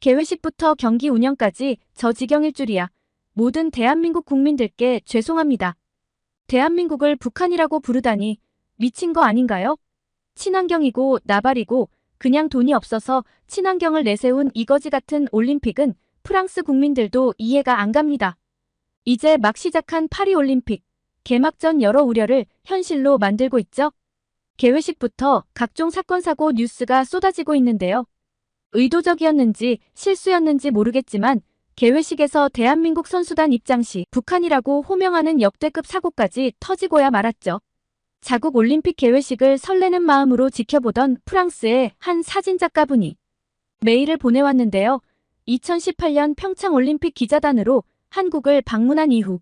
개회식부터 경기 운영까지 저 지경일 줄이야. 모든 대한민국 국민들께 죄송합니다. 대한민국을 북한이라고 부르다니 미친 거 아닌가요? 친환경이고 나발이고 그냥 돈이 없어서 친환경을 내세운 이거지 같은 올림픽은 프랑스 국민들도 이해가 안 갑니다. 이제 막 시작한 파리 올림픽 개막전 여러 우려를 현실로 만들고 있죠. 개회식부터 각종 사건 사고 뉴스가 쏟아지고 있는데요. 의도적이었는지 실수였는지 모르겠지만 개회식에서 대한민국 선수단 입장 시 북한이라고 호명하는 역대급 사고까지 터지고야 말았죠. 자국 올림픽 개회식을 설레는 마음으로 지켜보던 프랑스의 한 사진작가분이 메일을 보내왔는데요. 2018년 평창 올림픽 기자단으로 한국을 방문한 이후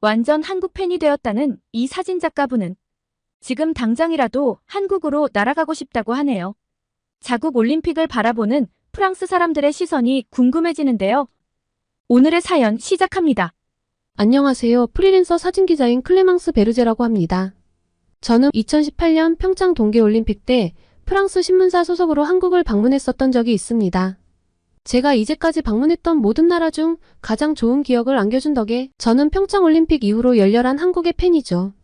완전 한국 팬이 되었다는 이 사진작가분은 지금 당장이라도 한국으로 날아가고 싶다고 하네요. 자국 올림픽을 바라보는 프랑스 사람들의 시선이 궁금해지는데요. 오늘의 사연 시작합니다. 안녕하세요. 프리랜서 사진기자인 클레망스 베르제라고 합니다. 저는 2018년 평창 동계올림픽 때 프랑스 신문사 소속으로 한국을 방문했었던 적이 있습니다. 제가 이제까지 방문했던 모든 나라 중 가장 좋은 기억을 안겨준 덕에 저는 평창올림픽 이후로 열렬한 한국의 팬이죠.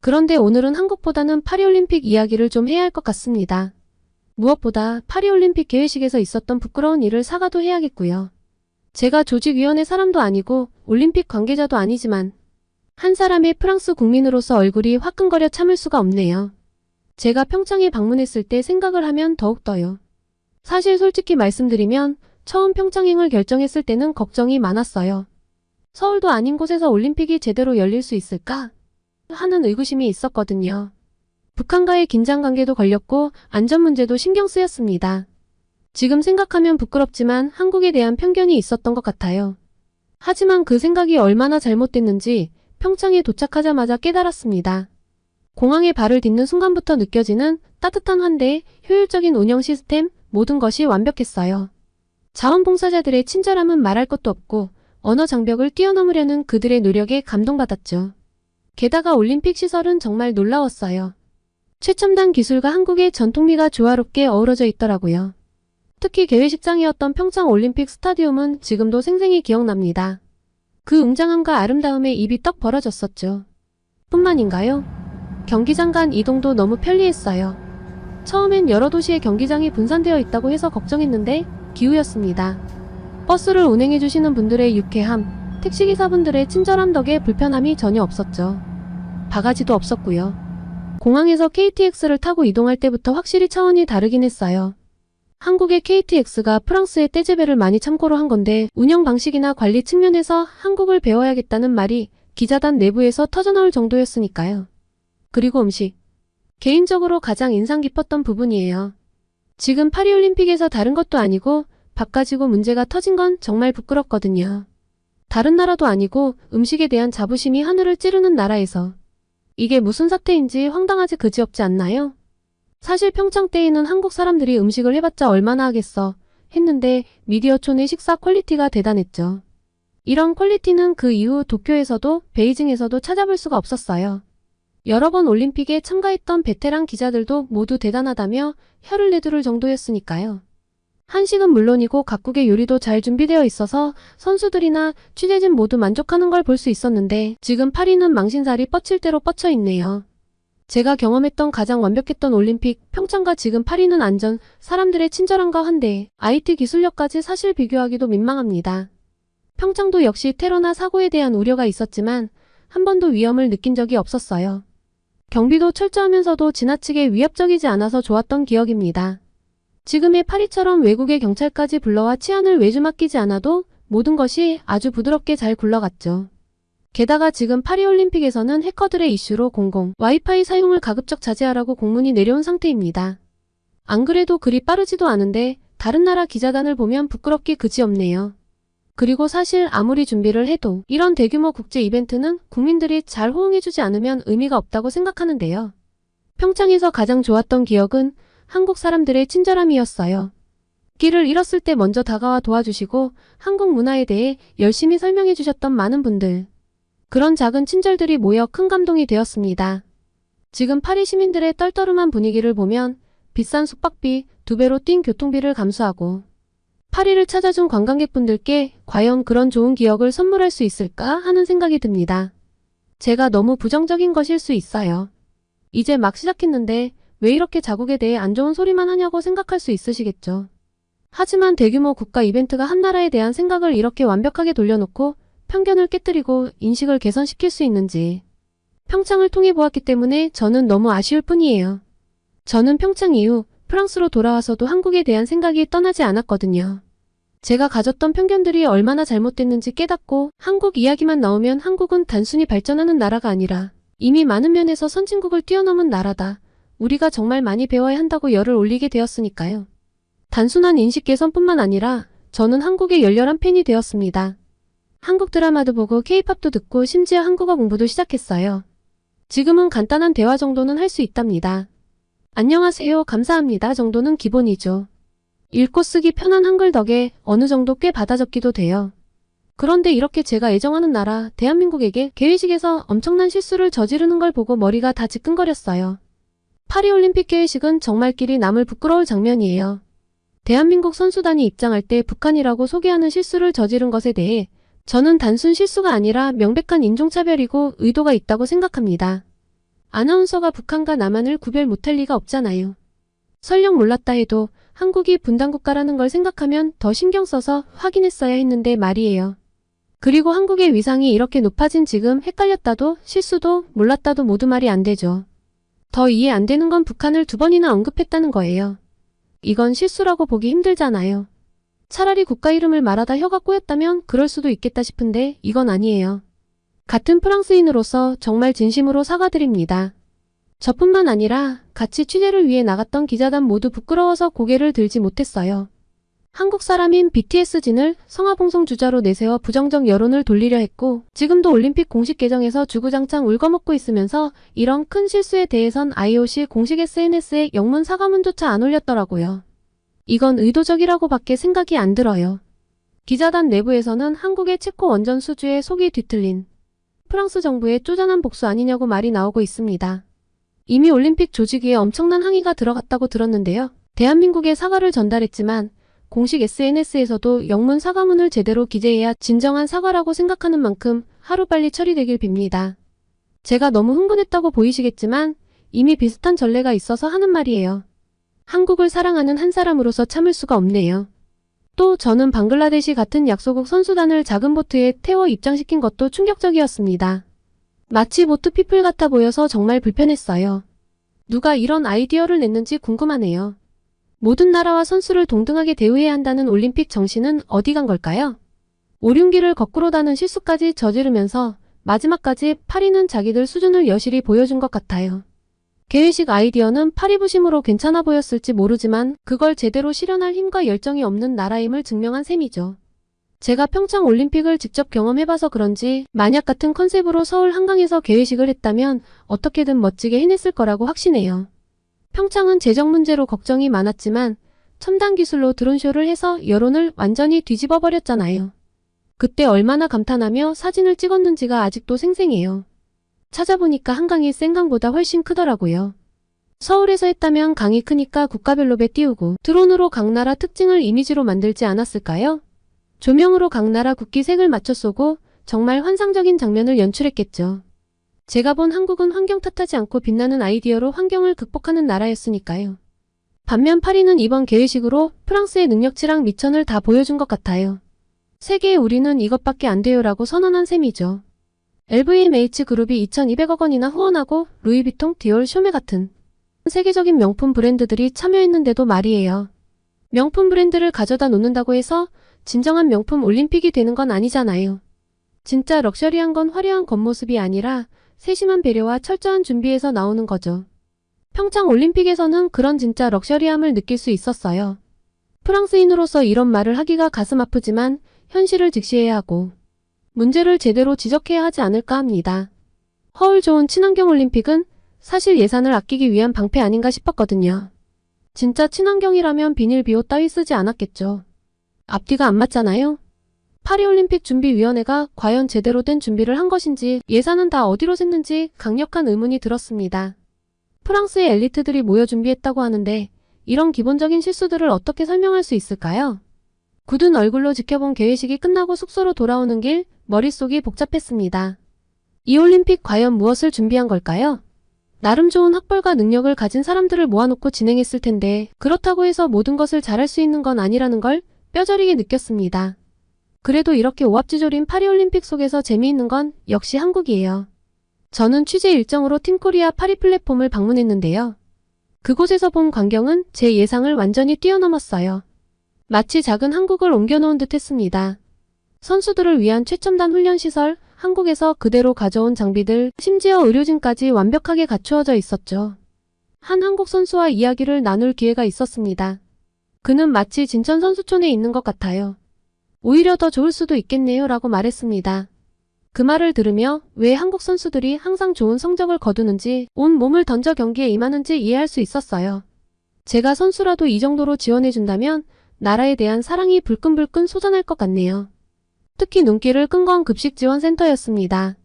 그런데 오늘은 한국보다는 파리올림픽 이야기를 좀 해야 할 것 같습니다. 무엇보다 파리올림픽 개회식에서 있었던 부끄러운 일을 사과도 해야겠고요. 제가 조직위원회 사람도 아니고 올림픽 관계자도 아니지만 한 사람의 프랑스 국민으로서 얼굴이 화끈거려 참을 수가 없네요. 제가 평창에 방문했을 때 생각을 하면 더욱더요. 사실 솔직히 말씀드리면 처음 평창행을 결정했을 때는 걱정이 많았어요. 서울도 아닌 곳에서 올림픽이 제대로 열릴 수 있을까? 하는 의구심이 있었거든요. 북한과의 긴장 관계도 걸렸고 안전 문제도 신경 쓰였습니다. 지금 생각하면 부끄럽지만 한국에 대한 편견이 있었던 것 같아요. 하지만 그 생각이 얼마나 잘못됐는지 평창에 도착하자마자 깨달았습니다. 공항에 발을 딛는 순간부터 느껴지는 따뜻한 환대, 효율적인 운영 시스템, 모든 것이 완벽했어요. 자원봉사자들의 친절함은 말할 것도 없고 언어 장벽을 뛰어넘으려는 그들의 노력에 감동받았죠. 게다가 올림픽 시설은 정말 놀라웠어요. 최첨단 기술과 한국의 전통미가 조화롭게 어우러져 있더라고요. 특히 개회식장이었던 평창 올림픽 스타디움은 지금도 생생히 기억납니다. 그 웅장함과 아름다움에 입이 떡 벌어졌었죠. 뿐만인가요? 경기장 간 이동도 너무 편리했어요. 처음엔 여러 도시의 경기장이 분산되어 있다고 해서 걱정했는데 기우였습니다. 버스를 운행해주시는 분들의 유쾌함, 택시기사분들의 친절함 덕에 불편함이 전혀 없었죠. 바가지도 없었고요. 공항에서 KTX를 타고 이동할 때부터 확실히 차원이 다르긴 했어요. 한국의 KTX가 프랑스의 떼제베를 많이 참고로 한 건데 운영 방식이나 관리 측면에서 한국을 배워야겠다는 말이 기자단 내부에서 터져나올 정도였으니까요. 그리고 음식. 개인적으로 가장 인상 깊었던 부분이에요. 지금 파리올림픽에서 다른 것도 아니고 밥 가지고 문제가 터진 건 정말 부끄럽거든요. 다른 나라도 아니고 음식에 대한 자부심이 하늘을 찌르는 나라에서 이게 무슨 사태인지 황당하지 그지없지 않나요? 사실 평창 때에는 한국 사람들이 음식을 해봤자 얼마나 하겠어 했는데 미디어촌의 식사 퀄리티가 대단했죠. 이런 퀄리티는 그 이후 도쿄에서도 베이징에서도 찾아볼 수가 없었어요. 여러 번 올림픽에 참가했던 베테랑 기자들도 모두 대단하다며 혀를 내두를 정도였으니까요. 한식은 물론이고 각국의 요리도 잘 준비되어 있어서 선수들이나 취재진 모두 만족하는 걸 볼 수 있었는데 지금 파리는 망신살이 뻗칠 대로 뻗쳐 있네요. 제가 경험했던 가장 완벽했던 올림픽 평창과 지금 파리는 안전, 사람들의 친절함과 환대, IT 기술력까지 사실 비교하기도 민망합니다. 평창도 역시 테러나 사고에 대한 우려가 있었지만 한 번도 위험을 느낀 적이 없었어요. 경비도 철저하면서도 지나치게 위협적이지 않아서 좋았던 기억입니다. 지금의 파리처럼 외국의 경찰까지 불러와 치안을 외주 맡기지 않아도 모든 것이 아주 부드럽게 잘 굴러갔죠. 게다가 지금 파리올림픽에서는 해커들의 이슈로 공공 와이파이 사용을 가급적 자제하라고 공문이 내려온 상태입니다. 안 그래도 그리 빠르지도 않은데 다른 나라 기자단을 보면 부끄럽기 그지없네요. 그리고 사실 아무리 준비를 해도 이런 대규모 국제 이벤트는 국민들이 잘 호응해주지 않으면 의미가 없다고 생각하는데요. 평창에서 가장 좋았던 기억은 한국 사람들의 친절함이었어요. 길을 잃었을 때 먼저 다가와 도와주시고 한국 문화에 대해 열심히 설명해 주셨던 많은 분들. 그런 작은 친절들이 모여 큰 감동이 되었습니다. 지금 파리 시민들의 떨떠름한 분위기를 보면 비싼 숙박비 두 배로 뛴 교통비를 감수하고 파리를 찾아준 관광객분들께 과연 그런 좋은 기억을 선물할 수 있을까 하는 생각이 듭니다. 제가 너무 부정적인 것일 수 있어요. 이제 막 시작했는데 왜 이렇게 자국에 대해 안 좋은 소리만 하냐고 생각할 수 있으시겠죠. 하지만 대규모 국가 이벤트가 한 나라에 대한 생각을 이렇게 완벽하게 돌려놓고 편견을 깨뜨리고 인식을 개선시킬 수 있는지 평창을 통해 보았기 때문에 저는 너무 아쉬울 뿐이에요. 저는 평창 이후 프랑스로 돌아와서도 한국에 대한 생각이 떠나지 않았거든요. 제가 가졌던 편견들이 얼마나 잘못됐는지 깨닫고 한국 이야기만 나오면 한국은 단순히 발전하는 나라가 아니라 이미 많은 면에서 선진국을 뛰어넘은 나라다. 우리가 정말 많이 배워야 한다고 열을 올리게 되었으니까요. 단순한 인식 개선뿐만 아니라 저는 한국의 열렬한 팬이 되었습니다. 한국 드라마도 보고 케이팝도 듣고 심지어 한국어 공부도 시작했어요. 지금은 간단한 대화 정도는 할 수 있답니다. 안녕하세요, 감사합니다 정도는 기본이죠. 읽고 쓰기 편한 한글 덕에 어느 정도 꽤 받아 적기도 돼요. 그런데 이렇게 제가 애정하는 나라, 대한민국에게 개회식에서 엄청난 실수를 저지르는 걸 보고 머리가 다 지끈거렸어요. 파리올림픽 개회식은 정말 길이 남을 부끄러울 장면이에요. 대한민국 선수단이 입장할 때 북한이라고 소개하는 실수를 저지른 것에 대해 저는 단순 실수가 아니라 명백한 인종차별이고 의도가 있다고 생각합니다. 아나운서가 북한과 남한을 구별 못할 리가 없잖아요. 설령 몰랐다 해도 한국이 분단국가라는 걸 생각하면 더 신경 써서 확인했어야 했는데 말이에요. 그리고 한국의 위상이 이렇게 높아진 지금 헷갈렸다도 실수도 몰랐다도 모두 말이 안 되죠. 더 이해 안 되는 건 북한을 두 번이나 언급했다는 거예요. 이건 실수라고 보기 힘들잖아요. 차라리 국가 이름을 말하다 혀가 꼬였다면 그럴 수도 있겠다 싶은데 이건 아니에요. 같은 프랑스인으로서 정말 진심으로 사과드립니다. 저뿐만 아니라 같이 취재를 위해 나갔던 기자단 모두 부끄러워서 고개를 들지 못했어요. 한국 사람인 BTS진을 성화봉송 주자로 내세워 부정적 여론을 돌리려 했고 지금도 올림픽 공식 계정에서 주구장창 울거먹고 있으면서 이런 큰 실수에 대해선 IOC 공식 SNS에 영문 사과문조차 안 올렸더라고요. 이건 의도적이라고 밖에 생각이 안 들어요. 기자단 내부에서는 한국의 체코 원전 수주에 속이 뒤틀린 프랑스 정부의 쪼잔한 복수 아니냐고 말이 나오고 있습니다. 이미 올림픽 조직위에 엄청난 항의가 들어갔다고 들었는데요. 대한민국에 사과를 전달했지만 공식 SNS에서도 영문 사과문을 제대로 기재해야 진정한 사과라고 생각하는 만큼 하루빨리 처리되길 빕니다. 제가 너무 흥분했다고 보이시겠지만 이미 비슷한 전례가 있어서 하는 말이에요. 한국을 사랑하는 한 사람으로서 참을 수가 없네요. 또 저는 방글라데시 같은 약소국 선수단을 작은 보트에 태워 입장시킨 것도 충격적이었습니다. 마치 보트 피플 같아 보여서 정말 불편했어요. 누가 이런 아이디어를 냈는지 궁금하네요. 모든 나라와 선수를 동등하게 대우해야 한다는 올림픽 정신은 어디 간 걸까요? 오륜기를 거꾸로 다는 실수까지 저지르면서 마지막까지 파리는 자기들 수준을 여실히 보여준 것 같아요. 개회식 아이디어는 파리부심으로 괜찮아 보였을지 모르지만 그걸 제대로 실현할 힘과 열정이 없는 나라임을 증명한 셈이죠. 제가 평창 올림픽을 직접 경험해봐서 그런지 만약 같은 컨셉으로 서울 한강에서 개회식을 했다면 어떻게든 멋지게 해냈을 거라고 확신해요. 평창은 재정 문제로 걱정이 많았지만 첨단 기술로 드론쇼를 해서 여론을 완전히 뒤집어 버렸잖아요. 그때 얼마나 감탄하며 사진을 찍었는지가 아직도 생생해요. 찾아보니까 한강이 센강보다 훨씬 크더라고요. 서울에서 했다면 강이 크니까 국가별로 배 띄우고 드론으로 각 나라 특징을 이미지로 만들지 않았을까요? 조명으로 각 나라 국기 색을 맞춰 쏘고 정말 환상적인 장면을 연출했겠죠. 제가 본 한국은 환경 탓하지 않고 빛나는 아이디어로 환경을 극복하는 나라였으니까요. 반면 파리는 이번 개회식으로 프랑스의 능력치랑 미천을 다 보여준 것 같아요. 세계에 우리는 이것밖에 안 돼요라고 선언한 셈이죠. LVMH 그룹이 2,200억 원이나 후원하고 루이비통, 디올, 쇼메 같은 세계적인 명품 브랜드들이 참여했는데도 말이에요. 명품 브랜드를 가져다 놓는다고 해서 진정한 명품 올림픽이 되는 건 아니잖아요. 진짜 럭셔리한 건 화려한 겉모습이 아니라 세심한 배려와 철저한 준비에서 나오는 거죠. 평창 올림픽에서는 그런 진짜 럭셔리함을 느낄 수 있었어요. 프랑스인으로서 이런 말을 하기가 가슴 아프지만 현실을 직시해야 하고 문제를 제대로 지적해야 하지 않을까 합니다. 허울 좋은 친환경 올림픽은 사실 예산을 아끼기 위한 방패 아닌가 싶었거든요. 진짜 친환경이라면 비닐 비옷 따위 쓰지 않았겠죠. 앞뒤가 안 맞잖아요. 파리올림픽 준비위원회가 과연 제대로 된 준비를 한 것인지 예산은 다 어디로 샜는지 강력한 의문이 들었습니다. 프랑스의 엘리트들이 모여 준비했다고 하는데 이런 기본적인 실수들을 어떻게 설명할 수 있을까요? 굳은 얼굴로 지켜본 개회식이 끝나고 숙소로 돌아오는 길 머릿속이 복잡했습니다. 이 올림픽 과연 무엇을 준비한 걸까요? 나름 좋은 학벌과 능력을 가진 사람들을 모아놓고 진행했을 텐데 그렇다고 해서 모든 것을 잘할 수 있는 건 아니라는 걸 뼈저리게 느꼈습니다. 그래도 이렇게 오합지졸인 파리올림픽 속에서 재미있는 건 역시 한국이에요. 저는 취재 일정으로 팀코리아 파리 플랫폼을 방문했는데요. 그곳에서 본 광경은 제 예상을 완전히 뛰어넘었어요. 마치 작은 한국을 옮겨놓은 듯 했습니다. 선수들을 위한 최첨단 훈련시설, 한국에서 그대로 가져온 장비들, 심지어 의료진까지 완벽하게 갖추어져 있었죠. 한 한국 선수와 이야기를 나눌 기회가 있었습니다. 그는 마치 진천 선수촌에 있는 것 같아요. 오히려 더 좋을 수도 있겠네요 라고 말했습니다. 그 말을 들으며 왜 한국 선수들이 항상 좋은 성적을 거두는지 온 몸을 던져 경기에 임하는지 이해할 수 있었어요. 제가 선수라도 이 정도로 지원해준다면 나라에 대한 사랑이 불끈불끈 솟아날 것 같네요. 특히 눈길을 끈 건 급식지원센터였습니다.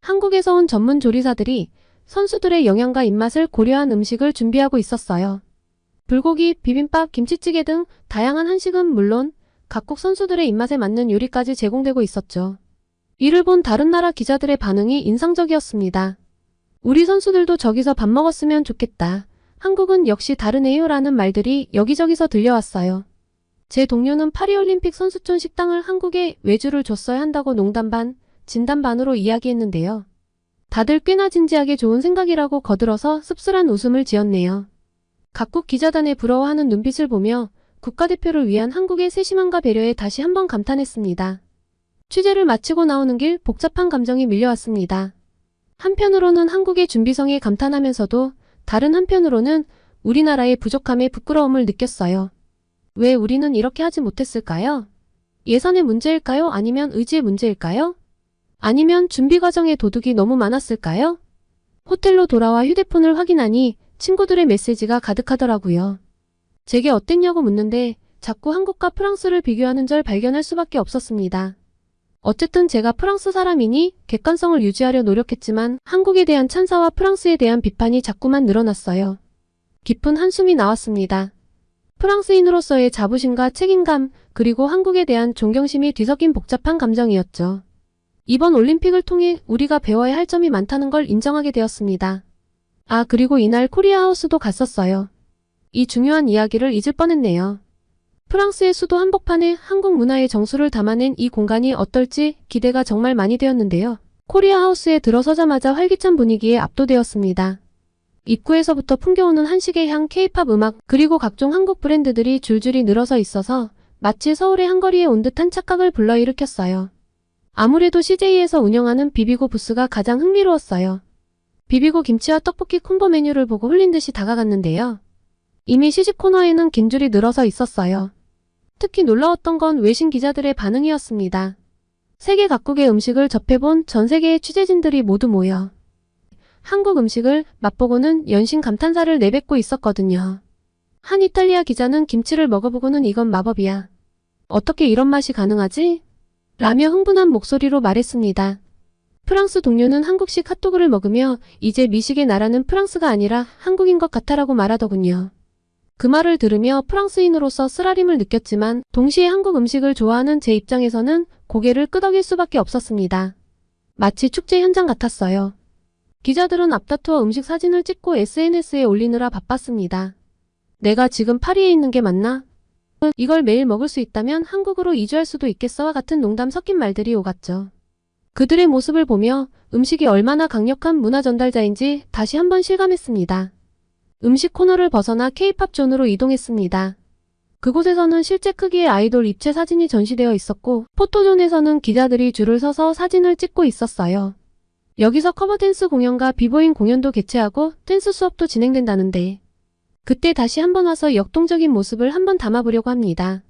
한국에서 온 전문 조리사들이 선수들의 영양과 입맛을 고려한 음식을 준비하고 있었어요. 불고기, 비빔밥, 김치찌개 등 다양한 한식은 물론 각국 선수들의 입맛에 맞는 요리까지 제공되고 있었죠. 이를 본 다른 나라 기자들의 반응이 인상적이었습니다. 우리 선수들도 저기서 밥 먹었으면 좋겠다. 한국은 역시 다르네요 라는 말들이 여기저기서 들려왔어요. 제 동료는 파리올림픽 선수촌 식당을 한국에 외주를 줬어야 한다고 농담 반, 진담 반으로 이야기했는데요. 다들 꽤나 진지하게 좋은 생각이라고 거들어서 씁쓸한 웃음을 지었네요. 각국 기자단의 부러워하는 눈빛을 보며 국가대표를 위한 한국의 세심함과 배려에 다시 한번 감탄했습니다. 취재를 마치고 나오는 길 복잡한 감정이 밀려왔습니다. 한편으로는 한국의 준비성에 감탄하면서도 다른 한편으로는 우리나라의 부족함에 부끄러움을 느꼈어요. 왜 우리는 이렇게 하지 못했을까요? 예산의 문제일까요? 아니면 의지의 문제일까요? 아니면 준비 과정에 도둑이 너무 많았을까요? 호텔로 돌아와 휴대폰을 확인하니 친구들의 메시지가 가득하더라고요. 제게 어땠냐고 묻는데 자꾸 한국과 프랑스를 비교하는 절 발견할 수밖에 없었습니다. 어쨌든 제가 프랑스 사람이니 객관성을 유지하려 노력했지만 한국에 대한 찬사와 프랑스에 대한 비판이 자꾸만 늘어났어요. 깊은 한숨이 나왔습니다. 프랑스인으로서의 자부심과 책임감, 그리고 한국에 대한 존경심이 뒤섞인 복잡한 감정이었죠. 이번 올림픽을 통해 우리가 배워야 할 점이 많다는 걸 인정하게 되었습니다. 아, 그리고 이날 코리아 하우스도 갔었어요. 이 중요한 이야기를 잊을 뻔했네요. 프랑스의 수도 한복판에 한국 문화의 정수를 담아낸 이 공간이 어떨지 기대가 정말 많이 되었는데요. 코리아 하우스에 들어서자마자 활기찬 분위기에 압도되었습니다. 입구에서부터 풍겨오는 한식의 향, 케이팝 음악, 그리고 각종 한국 브랜드들이 줄줄이 늘어서 있어서 마치 서울의 한거리에 온 듯한 착각을 불러일으켰어요. 아무래도 CJ에서 운영하는 비비고 부스가 가장 흥미로웠어요. 비비고 김치와 떡볶이 콤보 메뉴를 보고 홀린 듯이 다가갔는데요. 이미 시식 코너에는 긴 줄이 늘어서 있었어요. 특히 놀라웠던 건 외신 기자들의 반응이었습니다. 세계 각국의 음식을 접해본 전 세계의 취재진들이 모두 모여 한국 음식을 맛보고는 연신 감탄사를 내뱉고 있었거든요. 한 이탈리아 기자는 김치를 먹어보고는 이건 마법이야. 어떻게 이런 맛이 가능하지? 라며 흥분한 목소리로 말했습니다. 프랑스 동료는 한국식 핫도그를 먹으며 이제 미식의 나라는 프랑스가 아니라 한국인 것 같아라고 말하더군요. 그 말을 들으며 프랑스인으로서 쓰라림을 느꼈지만 동시에 한국 음식을 좋아하는 제 입장에서는 고개를 끄덕일 수밖에 없었습니다. 마치 축제 현장 같았어요. 기자들은 앞다투어 음식 사진을 찍고 SNS에 올리느라 바빴습니다. 내가 지금 파리에 있는 게 맞나? 이걸 매일 먹을 수 있다면 한국으로 이주할 수도 있겠어와 같은 농담 섞인 말들이 오갔죠. 그들의 모습을 보며 음식이 얼마나 강력한 문화 전달자인지 다시 한번 실감했습니다. 음식 코너를 벗어나 케이팝 존으로 이동했습니다. 그곳에서는 실제 크기의 아이돌 입체 사진이 전시되어 있었고 포토존에서는 기자들이 줄을 서서 사진을 찍고 있었어요. 여기서 커버댄스 공연과 비보잉 공연도 개최하고 댄스 수업도 진행된다는데 그때 다시 한번 와서 역동적인 모습을 한번 담아보려고 합니다.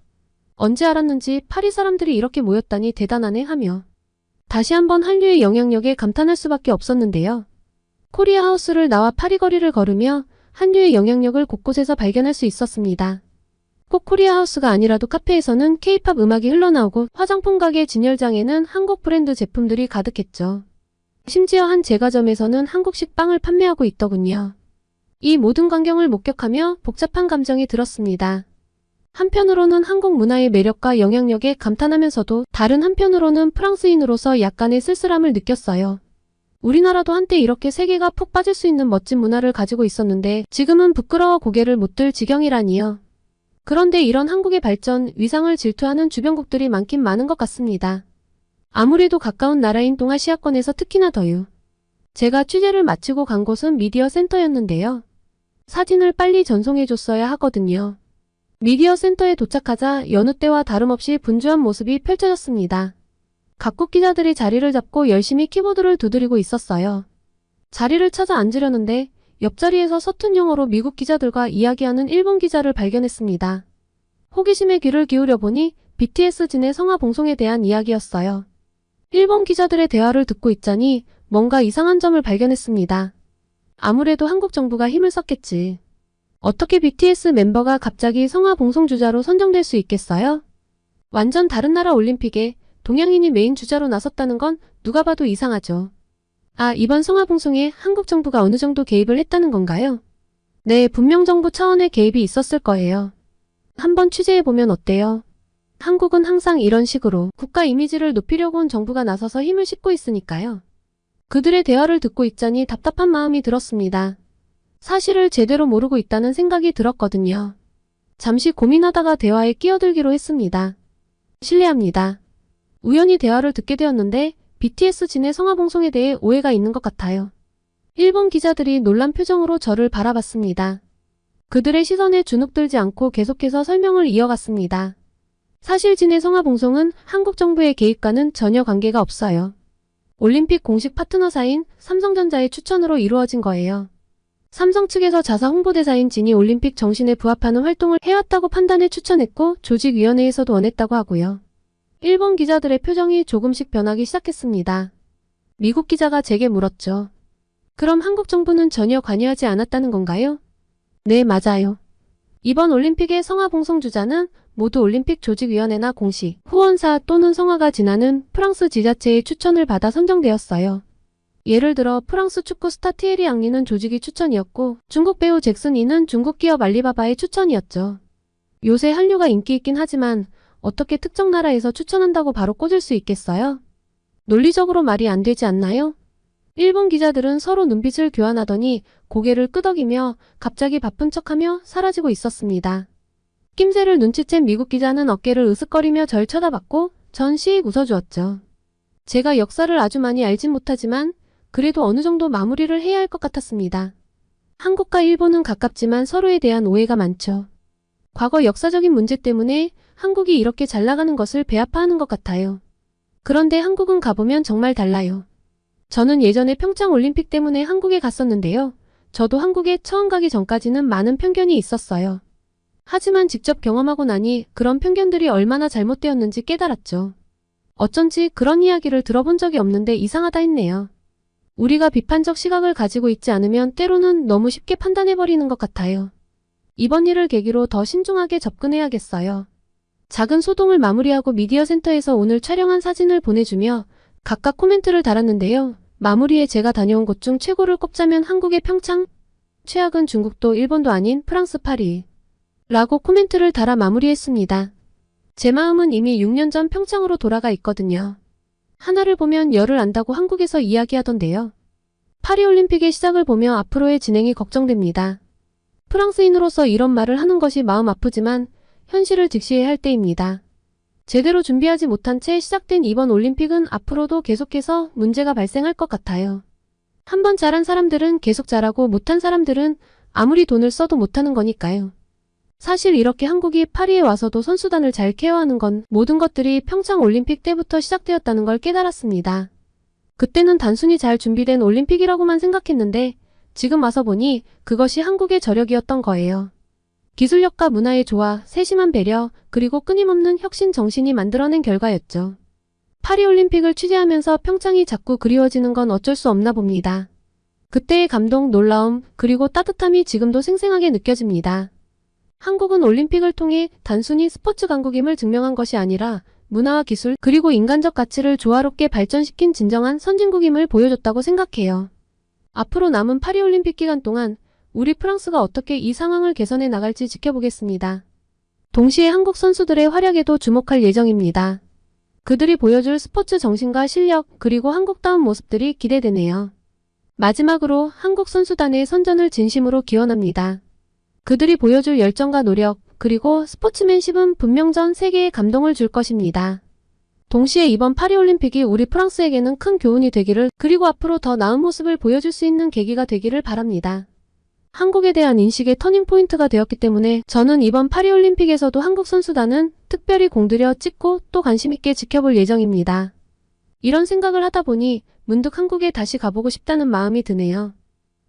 언제 알았는지 파리 사람들이 이렇게 모였다니 대단하네 하며 다시 한번 한류의 영향력에 감탄할 수밖에 없었는데요. 코리아 하우스를 나와 파리 거리를 걸으며 한류의 영향력을 곳곳에서 발견할 수 있었습니다. 꼭 코리아 하우스가 아니라도 카페에서는 케이팝 음악이 흘러나오고 화장품 가게 진열장에는 한국 브랜드 제품들이 가득했죠. 심지어 한 제과점에서는 한국식 빵을 판매하고 있더군요. 이 모든 광경을 목격하며 복잡한 감정이 들었습니다. 한편으로는 한국 문화의 매력과 영향력에 감탄하면서도 다른 한편으로는 프랑스인으로서 약간의 쓸쓸함을 느꼈어요. 우리나라도 한때 이렇게 세계가 푹 빠질 수 있는 멋진 문화를 가지고 있었는데 지금은 부끄러워 고개를 못 들 지경이라니요. 그런데 이런 한국의 발전, 위상을 질투하는 주변국들이 많긴 많은 것 같습니다. 아무래도 가까운 나라인 동아시아권에서 특히나 더요. 제가 취재를 마치고 간 곳은 미디어 센터였는데요. 사진을 빨리 전송해줬어야 하거든요. 미디어 센터에 도착하자 여느 때와 다름없이 분주한 모습이 펼쳐졌습니다. 각국 기자들이 자리를 잡고 열심히 키보드를 두드리고 있었어요. 자리를 찾아 앉으려는데 옆자리에서 서툰 영어로 미국 기자들과 이야기하는 일본 기자를 발견했습니다. 호기심에 귀를 기울여 보니 BTS 진의 성화 봉송에 대한 이야기였어요. 일본 기자들의 대화를 듣고 있자니 뭔가 이상한 점을 발견했습니다. 아무래도 한국 정부가 힘을 썼겠지. 어떻게 BTS 멤버가 갑자기 성화 봉송 주자로 선정될 수 있겠어요? 완전 다른 나라 올림픽에 동양인이 메인 주자로 나섰다는 건 누가 봐도 이상하죠. 아, 이번 성화 봉송에 한국 정부가 어느 정도 개입을 했다는 건가요? 네, 분명 정부 차원의 개입이 있었을 거예요. 한번 취재해보면 어때요? 한국은 항상 이런 식으로 국가 이미지를 높이려고 온 정부가 나서서 힘을 싣고 있으니까요. 그들의 대화를 듣고 있자니 답답한 마음이 들었습니다. 사실을 제대로 모르고 있다는 생각이 들었거든요. 잠시 고민하다가 대화에 끼어들기로 했습니다. 실례합니다. 우연히 대화를 듣게 되었는데 BTS 진의 성화봉송에 대해 오해가 있는 것 같아요. 일본 기자들이 놀란 표정으로 저를 바라봤습니다. 그들의 시선에 주눅들지 않고 계속해서 설명을 이어갔습니다. 사실 진의 성화봉송은 한국 정부의 개입과는 전혀 관계가 없어요. 올림픽 공식 파트너사인 삼성전자의 추천으로 이루어진 거예요. 삼성 측에서 자사 홍보대사인 진이 올림픽 정신에 부합하는 활동을 해왔다고 판단해 추천했고 조직위원회에서도 원했다고 하고요. 일본 기자들의 표정이 조금씩 변하기 시작했습니다. 미국 기자가 제게 물었죠. 그럼 한국 정부는 전혀 관여하지 않았다는 건가요? 네, 맞아요. 이번 올림픽의 성화 봉송 주자는 모두 올림픽 조직위원회나 공식, 후원사 또는 성화가 지나는 프랑스 지자체의 추천을 받아 선정되었어요. 예를 들어 프랑스 축구 스타 티에리 앙리는 조직이 추천이었고 중국 배우 잭슨 이는 중국 기업 알리바바의 추천이었죠. 요새 한류가 인기 있긴 하지만 어떻게 특정 나라에서 추천한다고 바로 꽂을 수 있겠어요? 논리적으로 말이 안 되지 않나요? 일본 기자들은 서로 눈빛을 교환하더니 고개를 끄덕이며 갑자기 바쁜 척하며 사라지고 있었습니다. 낌새를 눈치챈 미국 기자는 어깨를 으쓱거리며 절 쳐다봤고 전 시익 웃어주었죠. 제가 역사를 아주 많이 알진 못하지만 그래도 어느 정도 마무리를 해야 할 것 같았습니다. 한국과 일본은 가깝지만 서로에 대한 오해가 많죠. 과거 역사적인 문제 때문에 한국이 이렇게 잘 나가는 것을 배아파하는 것 같아요. 그런데 한국은 가보면 정말 달라요. 저는 예전에 평창 올림픽 때문에 한국에 갔었는데요. 저도 한국에 처음 가기 전까지는 많은 편견이 있었어요. 하지만 직접 경험하고 나니 그런 편견들이 얼마나 잘못되었는지 깨달았죠. 어쩐지 그런 이야기를 들어본 적이 없는데 이상하다 했네요. 우리가 비판적 시각을 가지고 있지 않으면 때로는 너무 쉽게 판단해버리는 것 같아요. 이번 일을 계기로 더 신중하게 접근해야겠어요. 작은 소동을 마무리하고 미디어 센터에서 오늘 촬영한 사진을 보내주며 각각 코멘트를 달았는데요. 마무리에 제가 다녀온 곳 중 최고를 꼽자면 한국의 평창, 최악은 중국도 일본도 아닌 프랑스 파리. 라고 코멘트를 달아 마무리했습니다. 제 마음은 이미 6년 전 평창으로 돌아가 있거든요. 하나를 보면 열을 안다고 한국에서 이야기하던데요. 파리올림픽의 시작을 보며 앞으로의 진행이 걱정됩니다. 프랑스인으로서 이런 말을 하는 것이 마음 아프지만 현실을 직시해야 할 때입니다. 제대로 준비하지 못한 채 시작된 이번 올림픽은 앞으로도 계속해서 문제가 발생할 것 같아요. 한 번 잘한 사람들은 계속 잘하고 못한 사람들은 아무리 돈을 써도 못하는 거니까요. 사실 이렇게 한국이 파리에 와서도 선수단을 잘 케어하는 건 모든 것들이 평창 올림픽 때부터 시작되었다는 걸 깨달았습니다. 그때는 단순히 잘 준비된 올림픽이라고만 생각했는데 지금 와서 보니 그것이 한국의 저력이었던 거예요. 기술력과 문화의 조화, 세심한 배려, 그리고 끊임없는 혁신 정신이 만들어낸 결과였죠. 파리올림픽을 취재하면서 평창이 자꾸 그리워지는 건 어쩔 수 없나 봅니다. 그때의 감동, 놀라움, 그리고 따뜻함이 지금도 생생하게 느껴집니다. 한국은 올림픽을 통해 단순히 스포츠 강국임을 증명한 것이 아니라 문화와 기술, 그리고 인간적 가치를 조화롭게 발전시킨 진정한 선진국임을 보여줬다고 생각해요. 앞으로 남은 파리올림픽 기간 동안 우리 프랑스가 어떻게 이 상황을 개선해 나갈지 지켜보겠습니다. 동시에 한국 선수들의 활약에도 주목할 예정입니다. 그들이 보여줄 스포츠 정신과 실력, 그리고 한국다운 모습들이 기대되네요. 마지막으로 한국 선수단의 선전을 진심으로 기원합니다. 그들이 보여줄 열정과 노력, 그리고 스포츠맨십은 분명 전 세계에 감동을 줄 것입니다. 동시에 이번 파리올림픽이 우리 프랑스에게는 큰 교훈이 되기를, 그리고 앞으로 더 나은 모습을 보여줄 수 있는 계기가 되기를 바랍니다. 한국에 대한 인식의 터닝포인트가 되었기 때문에 저는 이번 파리올림픽에서도 한국 선수단은 특별히 공들여 찍고 또 관심있게 지켜볼 예정입니다. 이런 생각을 하다 보니 문득 한국에 다시 가보고 싶다는 마음이 드네요.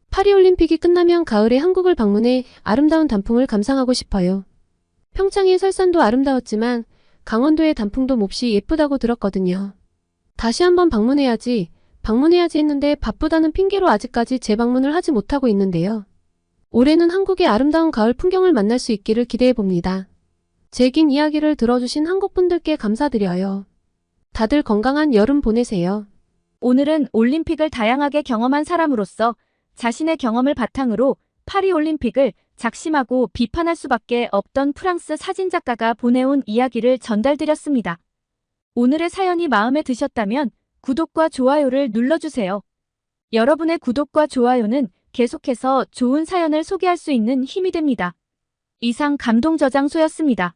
파리올림픽이 끝나면 가을에 한국을 방문해 아름다운 단풍을 감상하고 싶어요. 평창의 설산도 아름다웠지만 강원도의 단풍도 몹시 예쁘다고 들었거든요. 다시 한번 방문해야지, 방문해야지 했는데 바쁘다는 핑계로 아직까지 재방문을 하지 못하고 있는데요. 올해는 한국의 아름다운 가을 풍경을 만날 수 있기를 기대해 봅니다. 제 긴 이야기를 들어주신 한국 분들께 감사드려요. 다들 건강한 여름 보내세요. 오늘은 올림픽을 다양하게 경험한 사람으로서 자신의 경험을 바탕으로 파리 올림픽을 작심하고 비판할 수밖에 없던 프랑스 사진작가가 보내온 이야기를 전달드렸습니다. 오늘의 사연이 마음에 드셨다면 구독과 좋아요를 눌러주세요. 여러분의 구독과 좋아요는 계속해서 좋은 사연을 소개할 수 있는 힘이 됩니다. 이상 감동 저장소였습니다.